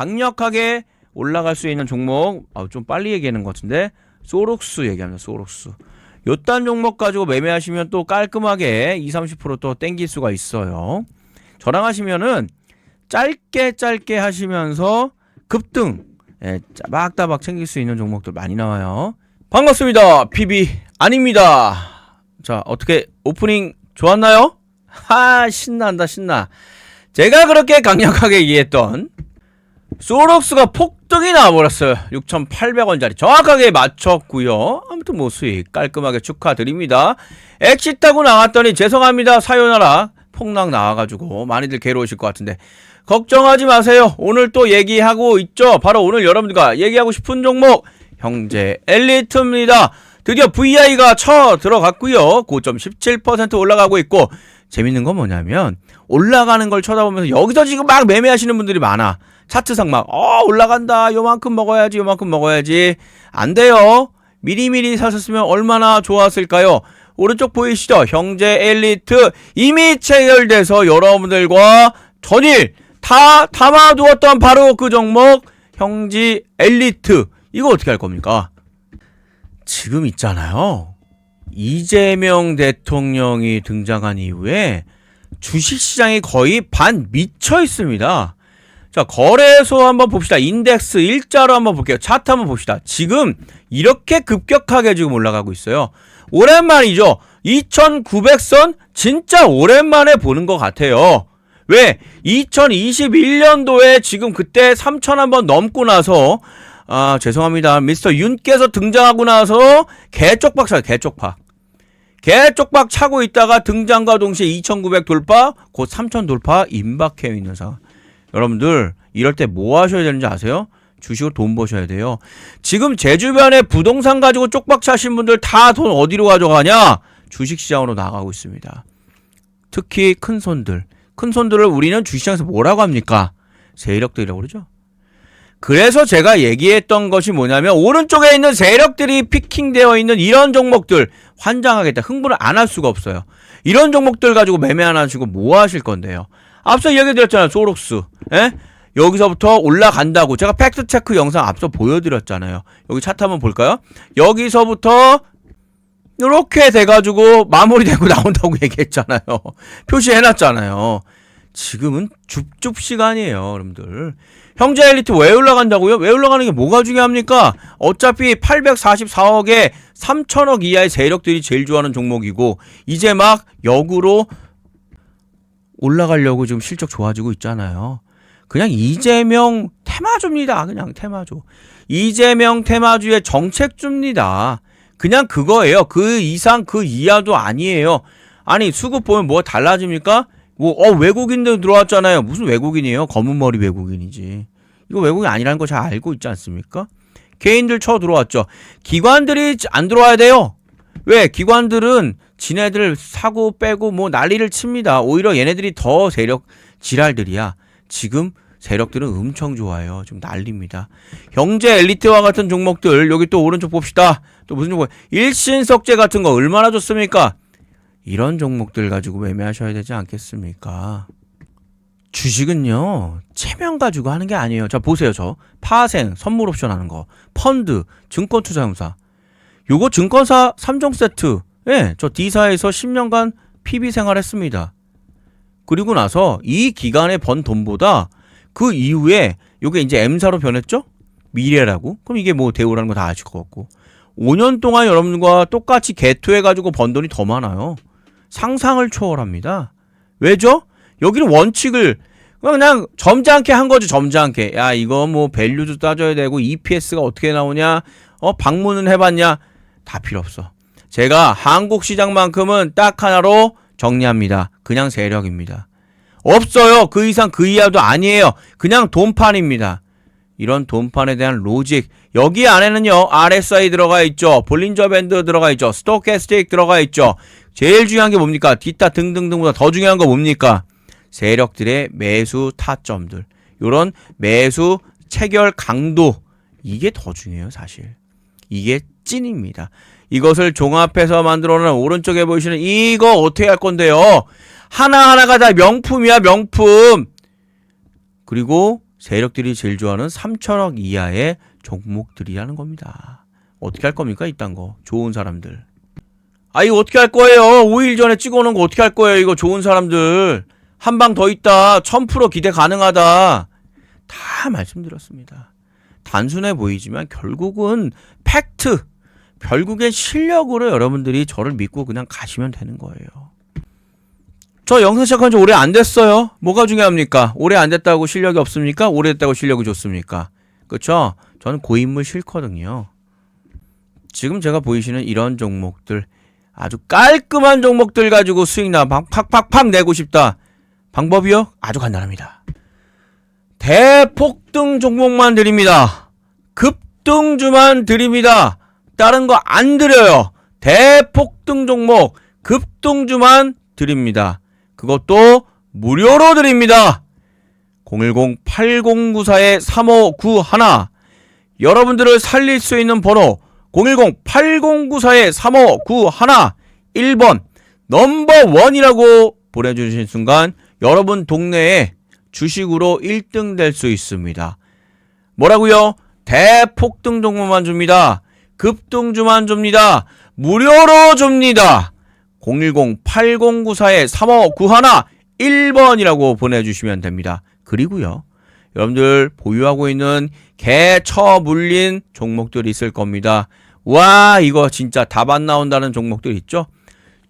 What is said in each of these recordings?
강력하게 올라갈 수 있는 종목 아, 좀 빨리 얘기하는 것 같은데 소록스 얘기합니다. 소록스. 요딴 종목 가지고 매매하시면 또 깔끔하게 2, 30%또 땡길 수가 있어요. 저랑 하시면은 짧게 짧게 하시면서 급등 예, 따박따박 챙길 수 있는 종목들 많이 나와요. 반갑습니다. PB 아닙니다. 자, 어떻게 오프닝 좋았나요? 하, 신난다, 신나. 제가 그렇게 강력하게 얘기했던 소록스가 폭등이 나와버렸어요. 6,800원짜리 정확하게 맞췄고요. 아무튼 뭐 수익 깔끔하게 축하드립니다. 엑시타고 나왔더니 죄송합니다. 사요나라 폭락 나와가지고 많이들 괴로우실 것 같은데 걱정하지 마세요. 오늘 또 얘기하고 있죠. 바로 오늘 여러분들과 얘기하고 싶은 종목 형제 엘리트입니다. 드디어 VI가 쳐 들어갔고요. 고점 17% 올라가고 있고 재밌는 건 뭐냐면 올라가는 걸 쳐다보면서 여기서 지금 막 매매하시는 분들이 많아. 차트상 막, 어, 올라간다. 요만큼 먹어야지, 요만큼 먹어야지. 안 돼요. 미리미리 사셨으면 얼마나 좋았을까요? 오른쪽 보이시죠? 형제 엘리트 이미 체결돼서 여러분들과 전일 다 담아두었던 바로 그 종목 형지 엘리트 이거 어떻게 할 겁니까? 지금 있잖아요. 이재명 대통령이 등장한 이후에 주식시장이 거의 반 미쳐 있습니다. 자, 거래소 한번 봅시다. 인덱스 일자로 한번 볼게요. 차트 한번 봅시다. 지금 이렇게 급격하게 지금 올라가고 있어요. 오랜만이죠. 2900선 진짜 오랜만에 보는 것 같아요. 왜? 2021년도에 지금 그때 3000 한번 넘고 나서 아, 죄송합니다. 미스터 윤께서 등장하고 나서 개쪽박 차요. 개쪽박. 개쪽박 차고 있다가 등장과 동시에 2900 돌파, 곧 3000 돌파 임박해 있는 상황. 여러분들 이럴 때 뭐 하셔야 되는지 아세요? 주식으로 돈 버셔야 돼요. 지금 제 주변에 부동산 가지고 쪽박 차신 분들 다 돈 어디로 가져가냐? 주식시장으로 나가고 있습니다. 특히 큰 손들. 큰 손들을 우리는 주식시장에서 뭐라고 합니까? 세력들이라고 그러죠. 그래서 제가 얘기했던 것이 뭐냐면 오른쪽에 있는 세력들이 피킹되어 있는 이런 종목들 환장하겠다. 흥분을 안 할 수가 없어요. 이런 종목들 가지고 매매 안 하시고 뭐 하실 건데요? 앞서 얘기 드렸잖아요. 소록스. 예? 여기서부터 올라간다고. 제가 팩트 체크 영상 앞서 보여드렸잖아요. 여기 차트 한번 볼까요? 여기서부터 이렇게 돼가지고 마무리되고 나온다고 얘기했잖아요. 표시해놨잖아요. 지금은 줍줍 시간이에요, 여러분들. 형제 엘리트 왜 올라간다고요? 왜 올라가는 게 뭐가 중요합니까? 어차피 844억에 3천억 이하의 세력들이 제일 좋아하는 종목이고, 이제 막 역으로 올라가려고 지금 실적 좋아지고 있잖아요. 그냥 이재명 테마주입니다. 그냥 테마주. 이재명 테마주의 정책주입니다. 그냥 그거예요. 그 이상 그 이하도 아니에요. 아니 수급 보면 뭐 달라집니까? 뭐 어 외국인들 들어왔잖아요. 무슨 외국인이에요? 검은 머리 외국인이지. 이거 외국인 아니라는 거 잘 알고 있지 않습니까? 개인들 쳐 들어왔죠. 기관들이 안 들어와야 돼요. 왜? 기관들은 지네들 사고 빼고 뭐 난리를 칩니다. 오히려 얘네들이 더 세력 지랄들이야. 지금 세력들은 엄청 좋아요. 좀 난립니다. 경제 엘리트와 같은 종목들 여기 또 오른쪽 봅시다. 또 무슨 종목? 일신석재 같은 거 얼마나 좋습니까? 이런 종목들 가지고 매매하셔야 되지 않겠습니까? 주식은요 체면 가지고 하는 게 아니에요. 자 보세요 저 파생 선물 옵션 하는 거 펀드 증권 투자용사 요거 증권사 3종 세트 예, 저 D사에서 10년간 PB 생활했습니다. 그리고 나서 이 기간에 번 돈보다 그 이후에 요게 이제 M사로 변했죠? 미래라고. 그럼 이게 뭐 대우라는 거 다 아실 것 같고. 5년 동안 여러분과 똑같이 개투해가지고 번 돈이 더 많아요. 상상을 초월합니다. 왜죠? 여기는 원칙을 그냥 점잖게 한 거죠, 점잖게. 야, 이거 뭐 밸류도 따져야 되고 EPS가 어떻게 나오냐? 어, 방문은 해 봤냐? 다 필요 없어. 제가 한국 시장만큼은 딱 하나로 정리합니다. 그냥 세력입니다. 없어요. 그 이상 그 이하도 아니에요. 그냥 돈판입니다. 이런 돈판에 대한 로직 여기 안에는요 RSI 들어가 있죠 볼린저 밴드 들어가 있죠 스토캐스틱 들어가 있죠 제일 중요한 게 뭡니까 기타 등등등보다 더 중요한 거 뭡니까 세력들의 매수 타점들 요런 매수 체결 강도 이게 더 중요해요 사실 이게 찐입니다 이것을 종합해서 만들어놓은 오른쪽에 보이시는 이거 어떻게 할 건데요 하나하나가 다 명품이야 명품 그리고 세력들이 제일 좋아하는 3천억 이하의 종목들이라는 겁니다. 어떻게 할 겁니까? 이딴 거. 좋은 사람들. 아, 이거 어떻게 할 거예요? 5일 전에 찍어 놓은 거 어떻게 할 거예요? 이거 좋은 사람들. 한 방 더 있다. 1000% 기대 가능하다. 다 말씀드렸습니다. 단순해 보이지만 결국은 팩트. 결국엔 실력으로 여러분들이 저를 믿고 그냥 가시면 되는 거예요. 저 영상 시작한 지 오래 안 됐어요. 뭐가 중요합니까? 오래 안 됐다고 실력이 없습니까? 오래 됐다고 실력이 좋습니까? 그쵸? 저는 고인물 싫거든요. 지금 제가 보이시는 이런 종목들 아주 깔끔한 종목들 가지고 수익 나 팍팍팍팍 내고 싶다. 방법이요? 아주 간단합니다. 대폭등 종목만 드립니다. 급등주만 드립니다. 다른 거 안 드려요. 대폭등 종목 급등주만 드립니다. 그것도 무료로 드립니다. 010-8094-3591 여러분들을 살릴 수 있는 번호 010-8094-3591 1번 넘버원이라고 보내주신 순간 여러분 동네에 주식으로 1등 될 수 있습니다. 뭐라고요? 대폭등 종목만 줍니다. 급등주만 줍니다. 무료로 줍니다. 010-8094-3591 1번이라고 보내주시면 됩니다. 그리고요. 여러분들 보유하고 있는 개처 물린 종목들이 있을 겁니다. 와 이거 진짜 답 안 나온다는 종목들 있죠?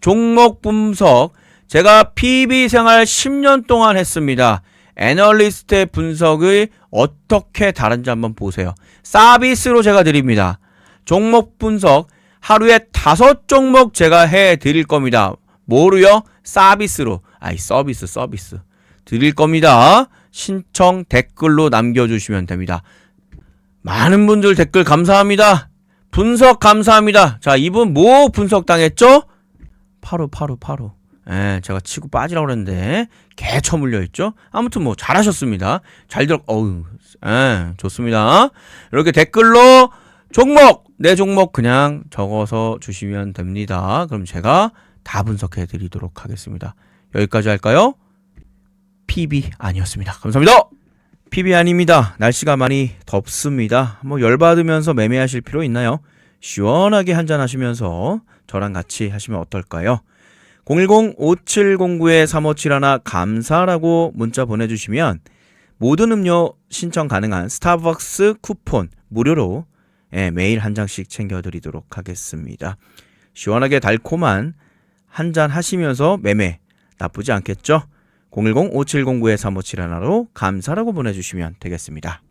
종목 분석 제가 PB 생활 10년 동안 했습니다. 애널리스트의 분석이 어떻게 다른지 한번 보세요. 서비스로 제가 드립니다. 종목 분석 하루에 다섯 종목 제가 해 드릴 겁니다. 뭐로요? 서비스로. 아이 서비스 서비스 드릴 겁니다. 신청 댓글로 남겨주시면 됩니다. 많은 분들 댓글 감사합니다. 분석 감사합니다. 자, 이분 뭐 분석 당했죠? 파로 파로 파로. 예, 제가 치고 빠지라고 그랬는데 개 처물려 있죠? 아무튼 뭐 잘하셨습니다. 잘 들어 어우. 예, 좋습니다. 이렇게 댓글로 종목 내 종목 그냥 적어서 주시면 됩니다. 그럼 제가 다 분석해 드리도록 하겠습니다. 여기까지 할까요? PB 아니었습니다. 감사합니다. PB 아닙니다. 날씨가 많이 덥습니다. 뭐 열받으면서 매매하실 필요 있나요? 시원하게 한잔 하시면서 저랑 같이 하시면 어떨까요? 010-5709-3571 감사라고 문자 보내주시면 모든 음료 신청 가능한 스타벅스 쿠폰 무료로 예, 매일 한 장씩 챙겨드리도록 하겠습니다. 시원하게 달콤한 한 잔 하시면서 매매 나쁘지 않겠죠? 010-5709-3571로 감사라고 보내주시면 되겠습니다.